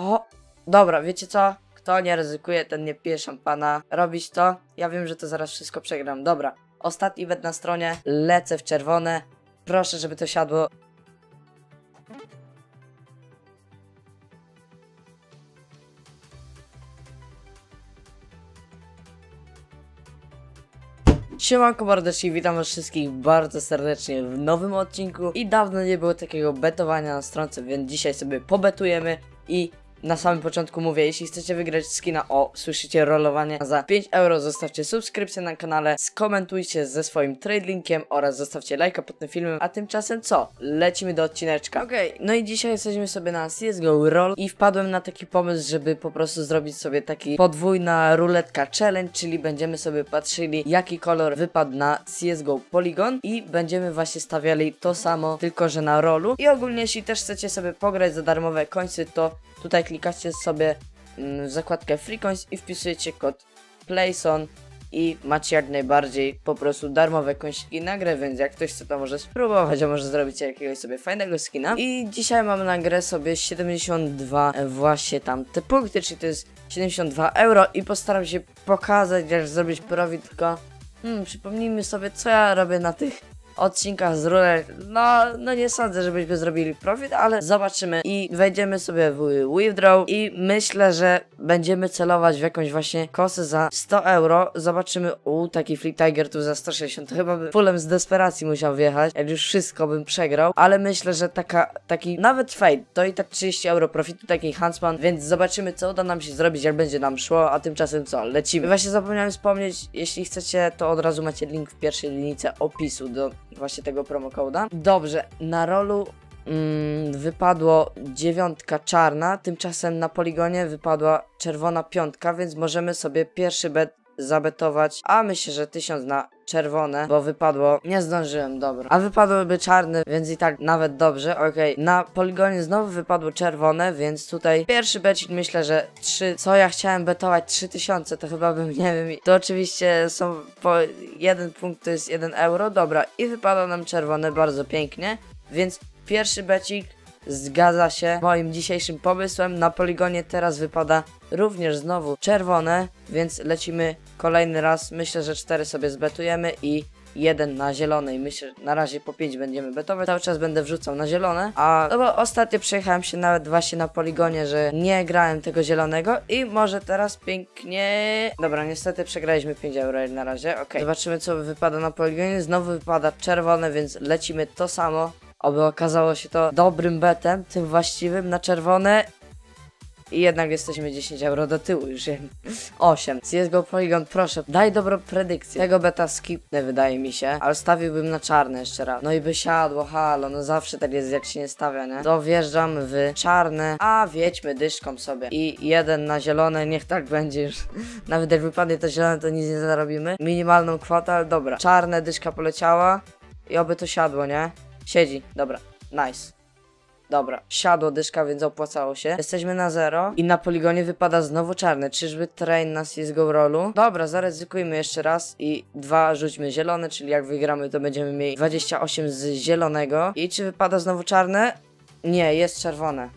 O, dobra, wiecie co? Kto nie ryzykuje, ten nie pije szampana. Robić to? Ja wiem, że to zaraz wszystko przegram. Dobra, ostatni bet na stronie. Lecę w czerwone. Proszę, żeby to siadło. Siemanko mordeczki, witam was wszystkich bardzo serdecznie w nowym odcinku i dawno nie było takiego betowania na stronce, więc dzisiaj sobie pobetujemy i na samym początku mówię, jeśli chcecie wygrać skina, o, słyszycie rolowanie za 5 euro, zostawcie subskrypcję na kanale, skomentujcie ze swoim trade linkiem oraz zostawcie lajka pod tym filmem, a tymczasem co? Lecimy do odcineczka. Okej, no i dzisiaj jesteśmy sobie na CSGO Roll i wpadłem na taki pomysł, żeby po prostu zrobić sobie taki podwójna ruletka challenge, czyli będziemy sobie patrzyli jaki kolor wypadł na CSGO Polygon i będziemy właśnie stawiali to samo, tylko że na rolu i ogólnie jeśli też chcecie sobie pograć za darmowe końce, to tutaj klikacie sobie mm, w zakładkę Free Coins i wpisujecie kod PLAYSON i macie jak najbardziej po prostu darmowe kończyki na grę, więc jak ktoś chce to może spróbować, a może zrobić jakiegoś sobie fajnego skina. I dzisiaj mam na grę sobie 72 właśnie tam te punkty, czyli to jest 72 euro i postaram się pokazać jak zrobić profit, tylko hmm, przypomnijmy sobie co ja robię na tych odcinkach z rulek. No, no nie sądzę, żebyśmy zrobili profit, ale zobaczymy i wejdziemy sobie w withdraw i myślę, że będziemy celować w jakąś właśnie kosę za 100 euro. Zobaczymy, u taki Free Tiger tu za 160, to chyba by fullem z desperacji musiał wjechać, jak już wszystko bym przegrał, ale myślę, że taka, taki nawet fade, to i tak 30 euro profitu, taki Huntsman, więc zobaczymy, co uda nam się zrobić, jak będzie nam szło, a tymczasem co, lecimy. Właśnie zapomniałem wspomnieć, jeśli chcecie, to od razu macie link w pierwszej linijce opisu do właśnie tego promokoda. Dobrze, na rolu mm, wypadło dziewiątka czarna, tymczasem na poligonie wypadła czerwona piątka, więc możemy sobie pierwszy bet zabetować, a myślę, że tysiąc na czerwone, bo wypadło, nie zdążyłem, dobra, a wypadłyby czarne, więc i tak nawet dobrze, okej, na poligonie znowu wypadło czerwone, więc tutaj pierwszy becik myślę, że 3, co ja chciałem betować, 3000, to chyba bym, nie wiem, to oczywiście są po jeden punkt, to jest 1 euro, dobra, i wypadło nam czerwone, bardzo pięknie, więc pierwszy becik zgadza się moim dzisiejszym pomysłem. Na poligonie teraz wypada również znowu czerwone, więc lecimy kolejny raz. Myślę, że cztery sobie zbetujemy i jeden na zielonej. Myślę, że na razie po 5 będziemy betować. Cały czas będę wrzucał na zielone. A no bo ostatnio przejechałem się nawet właśnie na poligonie, że nie grałem tego zielonego i może teraz pięknie... Dobra, niestety przegraliśmy 5 euro na razie. Ok, zobaczymy co wypada na poligonie. Znowu wypada czerwone, więc lecimy to samo. Oby okazało się to dobrym betem, tym właściwym na czerwone. I jednak jesteśmy 10 euro do tyłu już. 8. CSGO Polygon, proszę, daj dobrą predykcję. Tego beta skipnę, wydaje mi się, ale stawiłbym na czarne jeszcze raz. No i by siadło, halo, no zawsze tak jest, jak się nie stawia, nie? To w czarne, a wiedźmy dyszką sobie. I jeden na zielone, niech tak będzie już. Nawet jak wypadnie to zielone, to nic nie zarobimy. Minimalną kwotę, ale dobra. Czarne, dyszka poleciała i oby to siadło, nie? Siedzi, dobra, nice. Dobra, siadło dyszka, więc opłacało się. Jesteśmy na zero i na poligonie wypada znowu czarny. Czyżby train na CSGO rollu? Dobra, zaryzykujmy jeszcze raz i dwa rzućmy zielone, czyli jak wygramy to będziemy mieli 28 z zielonego. I czy wypada znowu czarne? Nie, jest czerwone.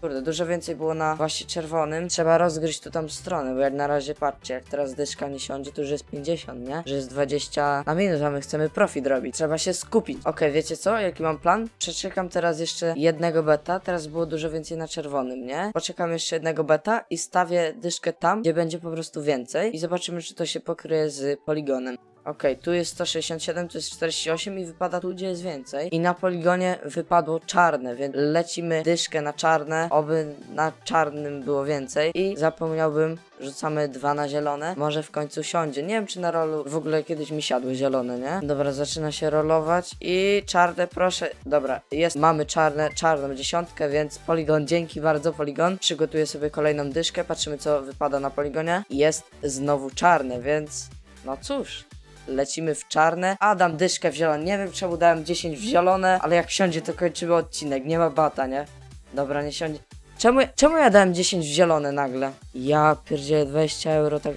Kurde, dużo więcej było na właśnie czerwonym. Trzeba rozgryźć tu tam stronę, bo jak na razie patrzcie, jak teraz dyszka nie siądzie, to już jest 50, nie? Że jest 20 na minus, a my chcemy profit robić. Trzeba się skupić. Okej, wiecie co? Jaki mam plan? Przeczekam teraz jeszcze jednego beta. Teraz było dużo więcej na czerwonym, nie? Poczekam jeszcze jednego beta i stawię dyszkę tam, gdzie będzie po prostu więcej. I zobaczymy, czy to się pokryje z poligonem. Okej, tu jest 167, tu jest 48 i wypada tu, gdzie jest więcej. I na poligonie wypadło czarne, więc lecimy dyszkę na czarne, oby na czarnym było więcej. I zapomniałbym, rzucamy dwa na zielone, może w końcu siądzie. Nie wiem, czy na rolu w ogóle kiedyś mi siadły zielone, nie? Dobra, zaczyna się rolować i czarne, proszę. Dobra, jest, mamy czarne, czarną dziesiątkę, więc poligon, dzięki bardzo poligon. Przygotuję sobie kolejną dyszkę, patrzymy co wypada na poligonie. Jest znowu czarne, więc no cóż, lecimy w czarne, a dam dyszkę w zielone. Nie wiem czemu dałem 10 w zielone, ale jak siądzie to kończymy odcinek, nie ma bata, nie? Dobra, nie siądzie. Czemu, czemu ja dałem 10 w zielone nagle? Ja pierdzielę 20 euro, tak...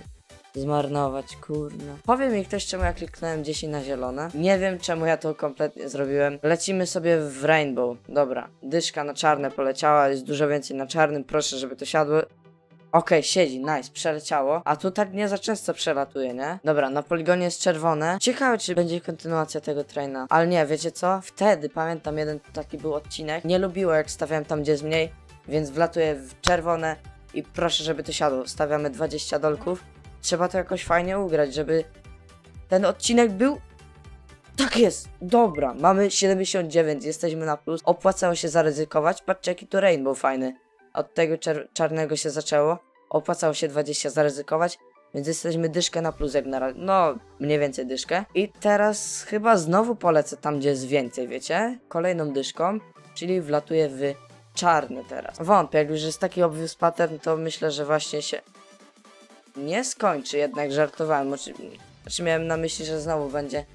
zmarnować, kurna. Powie mi ktoś, czemu ja kliknąłem 10 na zielone. Nie wiem, czemu ja to kompletnie zrobiłem. Lecimy sobie w Rainbow. Dobra, dyszka na czarne poleciała, jest dużo więcej na czarnym, proszę, żeby to siadło. Okej, siedzi, nice, przeleciało. A tu tak nie za często przelatuje, nie? Dobra, na poligonie jest czerwone. Ciekawe, czy będzie kontynuacja tego traina. Ale nie, wiecie co? Wtedy, pamiętam, jeden taki był odcinek. Nie lubiło, jak stawiałem tam, gdzie jest mniej, więc wlatuję w czerwone i proszę, żeby to siadło. Stawiamy 20 dolków. Trzeba to jakoś fajnie ugrać, żeby ten odcinek był tak jest, dobra, mamy 79, jesteśmy na plus. Opłacało się zaryzykować. Patrzcie, jaki to rainbow fajny. Od tego czarnego się zaczęło. Opłacało się 20 zaryzykować, więc jesteśmy dyszkę na plus jak na razie. No, mniej więcej dyszkę. I teraz chyba znowu polecę tam, gdzie jest więcej, wiecie? Kolejną dyszką, czyli wlatuję w czarny teraz. Wątpię, jak już jest taki obvious pattern, to myślę, że właśnie się nie skończy, jednak żartowałem. Znaczy miałem na myśli, że znowu będzie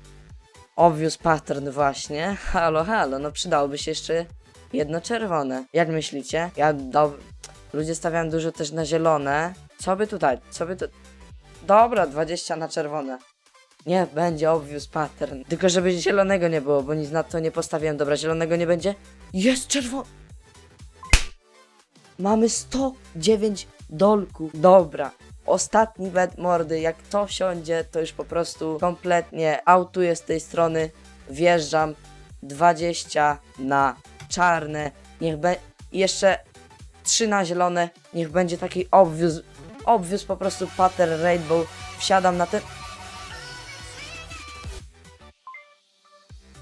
obvious pattern właśnie. Halo, halo, no przydałoby się jeszcze jedno czerwone. Jak myślicie? Ja do... Ludzie stawiają dużo też na zielone. Co by tutaj? Co by tu... Dobra, 20 na czerwone. Nie, będzie obvious pattern. Tylko żeby zielonego nie było, bo nic na to nie postawiłem. Dobra, zielonego nie będzie. Jest czerwony! Mamy 109 dolków. Dobra. Ostatni bet mordy, jak to siądzie, to już po prostu kompletnie autuję z tej strony. Wjeżdżam 20 na czarne. Niech be... jeszcze 3 na zielone. Niech będzie taki obvious, obvious po prostu pattern rainbow. Wsiadam na ten...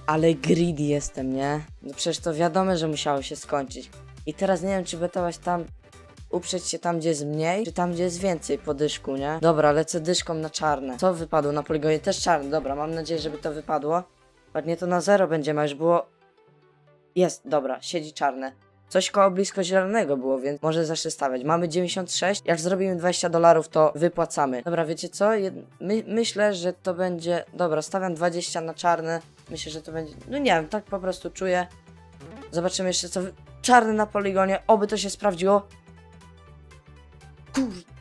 Ale greedy jestem, nie? No przecież to wiadomo, że musiało się skończyć. I teraz nie wiem, czy betować tam, uprzeć się tam, gdzie jest mniej, czy tam, gdzie jest więcej po dyszku, nie? Dobra, lecę dyszką na czarne. Co wypadło na poligonie? Też czarne. Dobra, mam nadzieję, żeby to wypadło. Ładnie to na zero będzie, ma już było... Jest, dobra, siedzi czarne. Coś koło blisko zielonego było, więc może zacznę stawiać. Mamy 96. Jak zrobimy 20 dolarów, to wypłacamy. Dobra, wiecie co? My, myślę, że to będzie... Dobra, stawiam 20 na czarne. Myślę, że to będzie... No nie wiem, tak po prostu czuję. Zobaczymy jeszcze co... Czarny na poligonie, oby to się sprawdziło. Kur...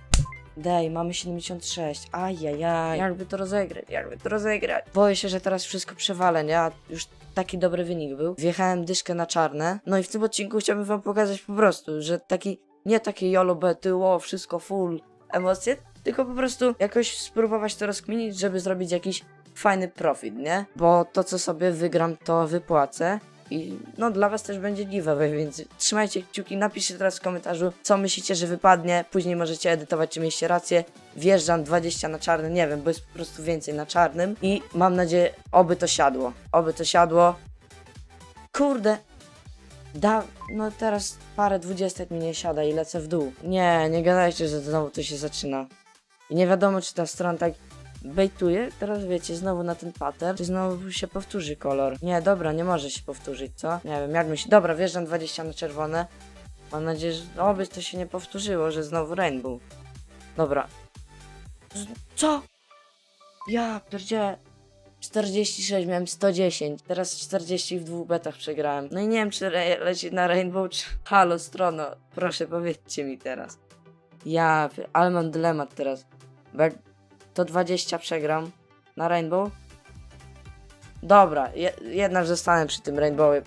Dej, mamy 76. Ajajaj. Jakby to rozegrać, jakby to rozegrać. Boję się, że teraz wszystko przewalę, nie? A już taki dobry wynik był. Wjechałem dyszkę na czarne. No i w tym odcinku chciałbym wam pokazać po prostu, że taki, nie takie jolo bety, wszystko full emocje, tylko po prostu jakoś spróbować to rozkminić, żeby zrobić jakiś fajny profit, nie? Bo to, co sobie wygram, to wypłacę. I no dla was też będzie giveaway, więc trzymajcie kciuki, napiszcie teraz w komentarzu, co myślicie, że wypadnie. Później możecie edytować, czy mieliście rację. Wjeżdżam 20 na czarny, nie wiem, bo jest po prostu więcej na czarnym. I mam nadzieję, oby to siadło. Oby to siadło. Kurde. Da, no teraz parę dwudziestek mi nie siada i lecę w dół. Nie, nie gadajcie, że znowu to się zaczyna. I nie wiadomo, czy ta strona tak bejtuje. Teraz wiecie, znowu na ten pattern, czy znowu się powtórzy kolor. Nie, dobra, nie może się powtórzyć, co? Nie wiem, jak myśli. Dobra, wjeżdżam 20 na czerwone. Mam nadzieję, że oby to się nie powtórzyło, że znowu rainbow. Dobra. Z co? Ja pierdzie 46, miałem 110, teraz 40 w dwóch betach przegrałem. No i nie wiem, czy leci na Rainbow, czy... Halo, strono, proszę powiedzcie mi teraz. Ja, ale mam dylemat teraz. Bo jak to 20 przegram na Rainbow. Dobra, je, jednak zostanę przy tym Rainbowie.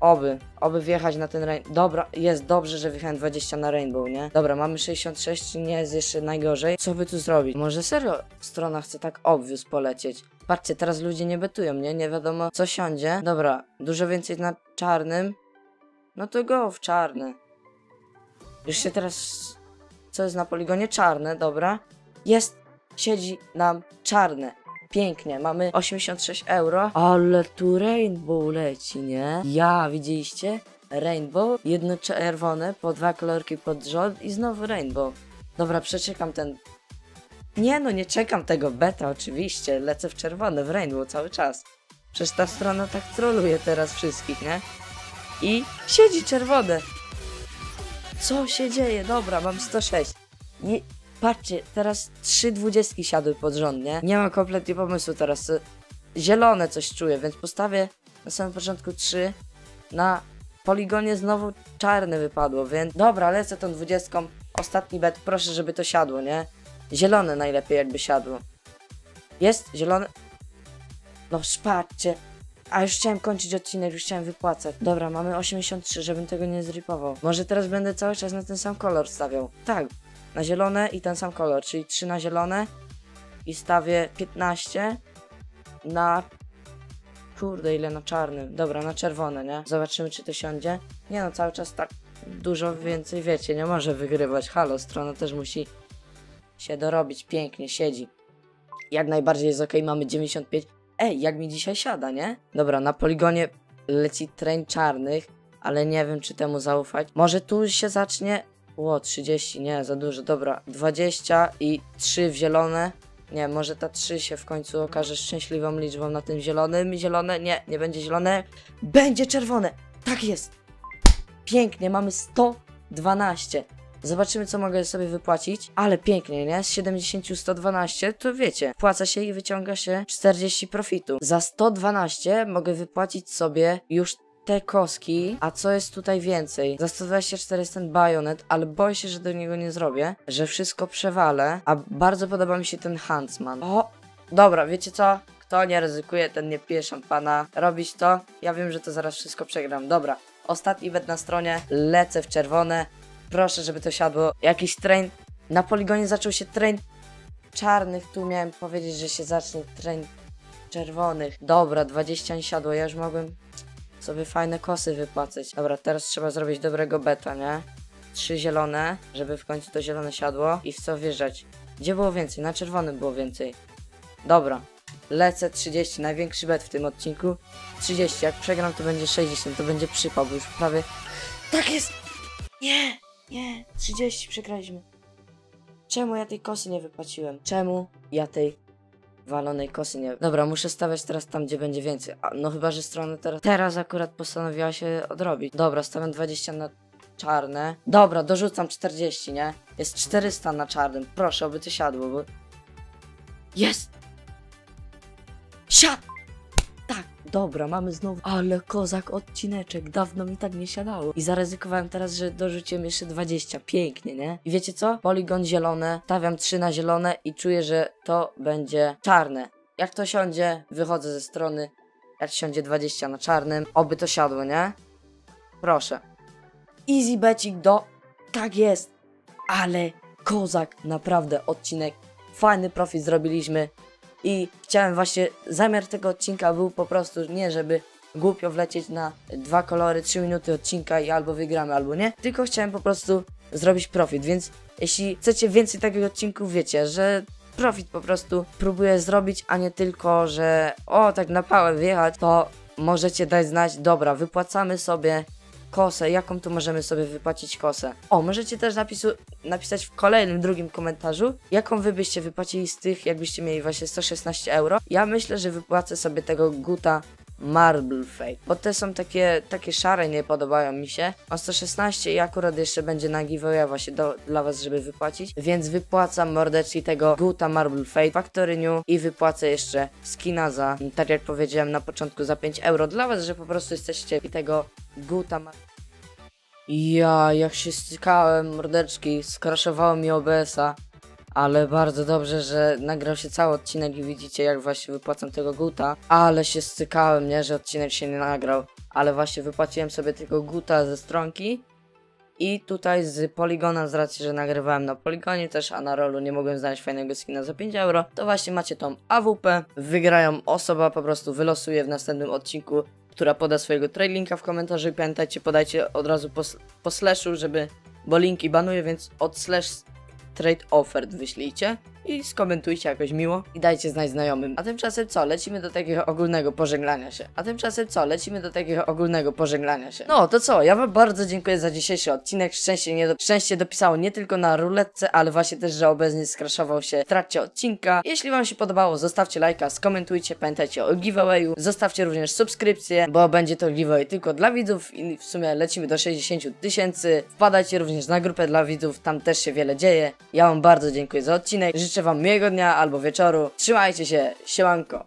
Oby, oby wjechać na ten Rainbow. Dobra, jest dobrze, że wjechałem 20 na Rainbow, nie? Dobra, mamy 66, czy nie jest jeszcze najgorzej. Co by tu zrobić? Może serio strona chce tak obvious polecieć? Patrzcie, teraz ludzie nie betują, nie? Nie wiadomo co siądzie. Dobra, dużo więcej na czarnym. No to go w czarne. Już się teraz... Co jest na poligonie? Czarne, dobra. Jest, siedzi nam czarne. Pięknie, mamy 86 euro. Ale tu rainbow leci, nie? Ja, widzieliście? Rainbow, jedno czerwone, po dwa kolorki pod rząd i znowu rainbow. Dobra, przeczekam ten... Nie no, nie czekam tego beta oczywiście, lecę w czerwone, w rainbow cały czas. Przecież ta strona tak troluje teraz wszystkich, nie? I siedzi czerwone. Co się dzieje? Dobra, mam 106. I patrzcie, teraz trzy dwudziestki siadły pod rząd, nie? Nie mam kompletnie pomysłu teraz. Zielone coś czuję, więc postawię na samym początku 3. Na poligonie znowu czarne wypadło, więc dobra, lecę tą dwudziestką. Ostatni bet, proszę, żeby to siadło, nie? Zielone najlepiej jakby siadło. Jest? Zielone? No szpaczcie. A już chciałem kończyć odcinek, już chciałem wypłacać. Dobra, mamy 83, żebym tego nie zripował. Może teraz będę cały czas na ten sam kolor stawiał. Tak, na zielone i ten sam kolor, czyli 3 na zielone i stawię 15 na... Kurde, ile na czarnym. Dobra, na czerwone, nie? Zobaczymy, czy to siądzie. Nie no, cały czas tak dużo więcej, wiecie, nie może wygrywać. Halo, strona też musi się dorobić. Pięknie, siedzi. Jak najbardziej jest ok, mamy 95. Ej, jak mi dzisiaj siada, nie? Dobra, na poligonie leci tren czarnych, ale nie wiem, czy temu zaufać. Może tu się zacznie... Ło, 30, nie, za dużo, dobra. 20 i 3 w zielone. Nie, może ta 3 się w końcu okaże szczęśliwą liczbą na tym zielonym. Zielone, nie, nie będzie zielone. Będzie czerwone! Tak jest! Pięknie, mamy 112. Zobaczymy, co mogę sobie wypłacić. Ale pięknie, nie? Z 70 112 to wiecie, płaca się i wyciąga się 40 profitu. Za 112 mogę wypłacić sobie już te koski, a co jest tutaj więcej? Za 124 jest ten bajonet, ale boję się, że do niego nie zrobię, że wszystko przewalę, a bardzo podoba mi się ten Huntsman. O, dobra, wiecie co? Kto nie ryzykuje, ten nie pije szampana. Robić to? Ja wiem, że to zaraz wszystko przegram. Dobra, ostatni bet na stronie, lecę w czerwone. Proszę, żeby to siadło. Jakiś train. Na poligonie zaczął się train czarnych. Tu miałem powiedzieć, że się zacznie train czerwonych. Dobra, 20 nie siadło. Ja już mogłem sobie fajne kosy wypłacać. Dobra, teraz trzeba zrobić dobrego beta, nie? Trzy zielone, żeby w końcu to zielone siadło. I w co wjeżdżać? Gdzie było więcej? Na czerwonym było więcej. Dobra. Lecę 30, największy bet w tym odcinku. 30, jak przegram to będzie 60, to będzie przypał, bo już prawie... Tak jest! Nie! Nie, 30 przegraliśmy. Czemu ja tej kosy nie wypłaciłem? Czemu ja tej walonej kosy nie... Dobra, muszę stawiać teraz tam, gdzie będzie więcej. A, no chyba, że strona teraz... Teraz akurat postanowiła się odrobić. Dobra, stawiam 20 na czarne. Dobra, dorzucam 40, nie? Jest 400 na czarnym. Proszę, oby to siadło, bo... Jest! Siad! Dobra, mamy znowu. Ale kozak odcineczek, dawno mi tak nie siadało. I zaryzykowałem teraz, że dorzuciłem jeszcze 20. Pięknie, nie? I wiecie co? Poligon zielone, stawiam 3 na zielone i czuję, że to będzie czarne. Jak to siądzie, wychodzę ze strony. Jak siądzie 20 na czarnym, oby to siadło, nie? Proszę. Easy becik do... Tak jest! Ale kozak, naprawdę odcinek. Fajny profit zrobiliśmy. I chciałem właśnie, zamiar tego odcinka był po prostu nie, żeby głupio wlecieć na dwa kolory, trzy minuty odcinka i albo wygramy, albo nie, tylko chciałem po prostu zrobić profit, więc jeśli chcecie więcej takich odcinków, wiecie, że profit po prostu próbuję zrobić, a nie tylko, że o, tak na pałę wjechać, to możecie dać znać, dobra, wypłacamy sobie kosę, jaką tu możemy sobie wypłacić kosę. O, możecie też napisu, napisać w kolejnym, drugim komentarzu, jaką wy byście wypłacili z tych, jakbyście mieli właśnie 116 euro. Ja myślę, że wypłacę sobie tego Guta Marble Fate, bo te są takie, takie szare, nie podobają mi się. Mam 116 i akurat jeszcze będzie na giveaway właśnie do, dla was, żeby wypłacić, więc wypłacam mordeczki tego Guta Marble Fate Factory i wypłacę jeszcze skina za, tak jak powiedziałem na początku, za 5 euro dla was, że po prostu jesteście i tego Guta Mar ja, jak się stykałem, mordeczki, skraszowało mi OBS-a. Ale bardzo dobrze, że nagrał się cały odcinek i widzicie jak właśnie wypłacam tego guta. Ale się stykałem, nie, że odcinek się nie nagrał. Ale właśnie wypłaciłem sobie tego guta ze stronki. I tutaj z Poligona, z racji, że nagrywałem na Poligonie też, a na rolu nie mogłem znaleźć fajnego skina za 5 euro, to właśnie macie tą AWP. Wygrają osoba, po prostu wylosuje w następnym odcinku, która poda swojego trade linka w komentarzu i pamiętajcie, podajcie od razu po, po slashu, żeby, bo linki banuję, więc od slash trade offered wyślijcie i skomentujcie jakoś miło i dajcie znać znajomym. A tymczasem co? Lecimy do takiego ogólnego pożegnania się. A tymczasem co? Lecimy do takiego ogólnego pożegnania się. No to co? Ja wam bardzo dziękuję za dzisiejszy odcinek. Szczęście, nie do... Szczęście dopisało nie tylko na ruletce, ale właśnie też, że obecnie skraszował się w trakcie odcinka. Jeśli wam się podobało, zostawcie lajka, skomentujcie, pamiętajcie o giveawayu, zostawcie również subskrypcję, bo będzie to giveaway tylko dla widzów i w sumie lecimy do 60 tysięcy. Wpadajcie również na grupę dla widzów, tam też się wiele dzieje. Ja wam bardzo dziękuję za odcinek. Życzę wam miłego dnia albo wieczoru. Trzymajcie się, siemanko.